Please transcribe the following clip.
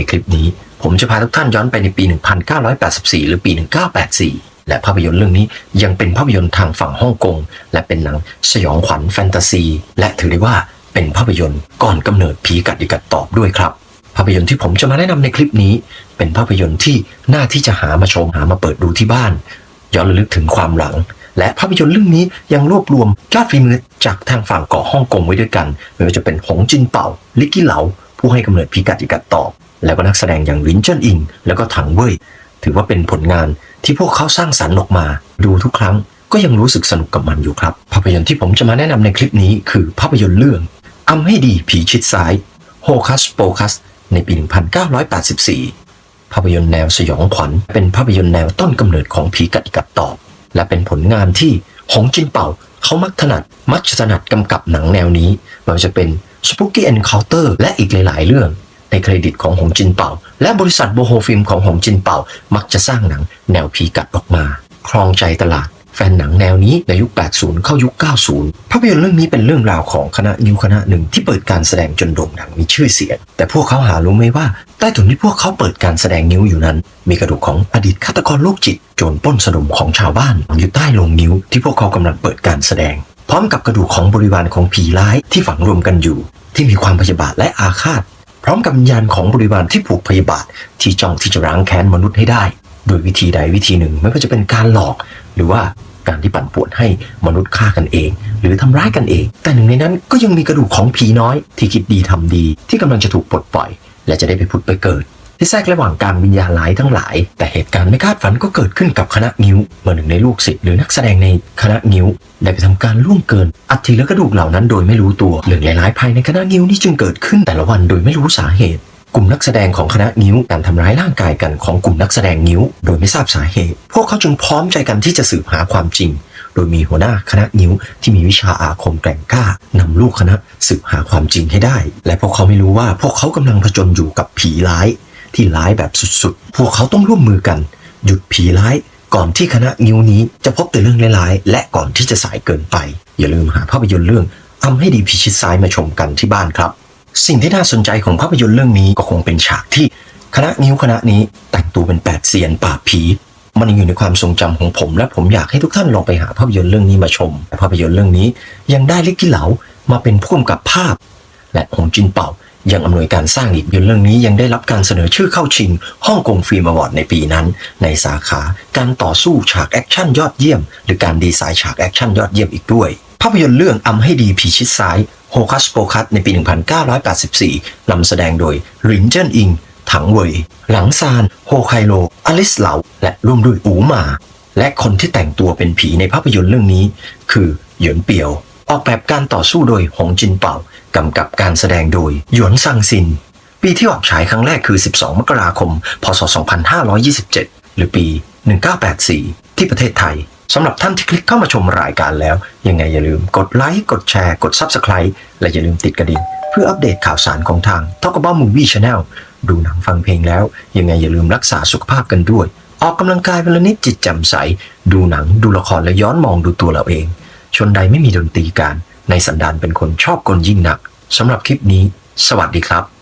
ในคลิปนี้ ผมจะพาทุกท่านย้อนไปในปี 1984 หรือปี 1984 และภาพยนตร์เรื่องนี้ยังเป็นภาพยนตร์ทางฝั่งฮ่องกง และเป็นหนังสยองขวัญแฟนตาซี และถือได้ว่าเป็นภาพยนตร์ก่อนกำเนิดผีกัดดิกัดตอบด้วยครับ ภาพยนตร์ที่ผมจะมาแนะนำในคลิปนี้ เป็นภาพยนตร์ที่น่าที่จะหามาชมหามาเปิดดูที่บ้าน ย้อนระลึกถึงความหลังและภาพยนตร์เรื่องนี้ยังรวบรวมยอดฝีมือจากทางฝั่งเกาะฮ่องกงไว้ด้วยกันไม่ว่าจะเป็นหงจินเป่า ลิกกี้เหลา ผู้ให้กำเนิดพิกัดอิกัดตอบ แล้วก็นักแสดงอย่างลินเจิ้นอิง แล้วก็ถังเว่ยถือว่าเป็นผลงานที่พวกเขาสร้างสรรค์ออกมา ดูทุกครั้งก็ยังรู้สึกสนุกกับมันอยู่ครับ ภาพยนตร์ที่ผมจะมาแนะนำในคลิปนี้คือภาพยนตร์เรื่องอำให้ดีผีชิดซ้ายโฮคัสโปคัสในปี 1984 ภาพยนตร์แนวสยองขวัญ เป็นภาพยนตร์แนวต้นกำเนิดของผีกัดกับตอบ และเป็นผลงานที่หงจินเป่าเขามักถนัดมักจะถนัดกำกับหนังแนวนี้ไม่ว่าจะเป็น Spooky Encounter และอีกหลาย ๆ เรื่อง ในเครดิตของหงจินเป่า และบริษัทโบโฮฟิล์มของหงจินเป่า มักจะสร้างหนังแนวผีกัดออกมา ครองใจตลาด แฟนหนังแนวนี้ในยุค 80 เข้ายุค 90 ภาพยนตร์เรื่องนี้เป็นเรื่องราวของคณะนิวคณะหนึ่งที่เปิดการแสดงจนโด่งดังมีชื่อเสียง แต่พวกเขาหารู้ไหมว่า ใต้ถุนที่พวกเขาเปิดการแสดงนิ้วอยู่นั้น มีกระดูกของอดีตฆาตกรโรคจิตโจรป้นสนมของชาวบ้านอยู่ใต้โลงนิ้ว ที่พวกเขากำลังเปิดการแสดงพร้อมกับกระดูกของบริวารของผีร้ายที่ฝังรวมกันอยู่ ที่มีความพยาบาทและอาฆาต พร้อมกับวิญญาณของบริวารที่ผูกพยาบาทที่จ้องที่จะร้างแค้นมนุษย์ให้ได้ โดยวิธีใดวิธีหนึ่งไม่ว่าจะเป็นการหลอก หรือว่าการที่ปั่นป่วนให้มนุษย์ฆ่ากันเอง หรือทำร้ายกันเอง แต่หนึ่งในนั้นก็ยังมีกระดูกของผีน้อย ที่คิดดีทำดีที่กำลังจะถูกปลดปล่อย และจะได้ไปผุดไปเกิด ที่แทรกระหว่างการวิญญาณร้ายทั้งหลาย แต่เหตุการณ์ไม่คาดฝันก็เกิดขึ้นกับคณะนิ้วเมื่อหนึ่งในลูกศิษย์หรือนักแสดงในคณะนิ้ว ได้ไปทำการล่วงเกิน อัฐิและกระดูกเหล่านั้นโดยไม่รู้ตัวเรื่องร้ายๆภายในคณะนิ้วนี้จึงเกิดขึ้นแต่ละวันโดยไม่รู้สาเหตุกลุ่มนักแสดงของคณะนิ้วการทำร้ายร่างกายกันของกลุ่มนักแสดงนิ้ว โดยไม่ทราบสาเหตุ พวกเขาจึงพร้อมใจกันที่จะสืบหาความจริง โดยมีหัวหน้าคณะนิ้วที่มีวิชาอาคมแกร่งกล้านำลูกคณะสืบหาความจริงให้ได้ และพวกเขาไม่รู้ว่าพวกเขากำลังผจญอยู่กับผีร้าย ที่ร้ายแบบสุดๆ พวกเขาต้องร่วมมือกัน หยุดผีร้ายก่อนที่คณะนิ้วนี้จะพบแต่เรื่องร้ายๆและก่อนที่จะสายเกินไป อย่าลืมหาภาพยนตร์เรื่องอำให้ดีพิชิตซ้ายมาชมกันที่บ้านครับ สิ่งที่น่าสนใจของภาพยนตร์เรื่องนี้ก็คงเป็นฉากที่คณะนิ้วคณะนี้แต่งตัวเป็นแปดเซียนปราผีมันยังอยู่ในความทรงจำของผม และผมอยากให้ทุกท่านลองไปหาภาพยนตร์เรื่องนี้มาชมภาพยนตร์เรื่องนี้ยังได้ลิกกี้เหลามาเป็นผู้กำกับภาพ และหงจินเป่า ยังอำนวยการสร้างอีกยนตร์เรื่องนี้ยังได้รับการเสนอชื่อเข้าชิงฮ่องกงฟิล์มอวอร์ดในปีนั้น ในสาขาการต่อสู้ฉากแอคชั่นยอดเยี่ยม หรือการดีไซน์ฉากแอคชั่นยอดเยี่ยมอีกด้วย ภาพยนตร์เรื่องอำให้ดีผีชิดซ้ายโฮคัสโปคัสในปี 1984นำแสดงโดยรินเจิ้นอิง ถังเว่ยหลังซาน โฮไคโล อลิสเหลา และร่วมด้วยอูมา และคนที่แต่งตัวเป็นผีในภาพยนตร์เรื่องนี้ คือเหยินเปียว ออกแบบการต่อสู้โดยหงจินเป่ากำกับการแสดงโดย หยวนซังซิน ปีที่ออกฉายครั้งแรกคือ 12 มกราคม พศ 2527 หรือปี 1984 ที่ประเทศไทยสำหรับท่านที่คลิกเข้ามาชมรายการแล้ว ยังไงอย่าลืมกดไลค์กดแชร์ กด Subscribe และอย่าลืมติดกระดิ่งเพื่ออัปเดตข่าวสารของทาง t a l k a b o u t Movie Channel ดูหนังฟังเพลงแล้ว ยังไงอย่าลืมรักษาสุขภาพกันด้วย ออกกำลังกายเวันละนิดจิตแจ่มใส ดูหนังดูละครและย้อนมองดูตัวเราเอง ชนใดไม่มีดนตรีการ ในสันดานเป็นคนชอบกลยิ่งหนักสำหรับคลิปนี้ สวัสดีครับ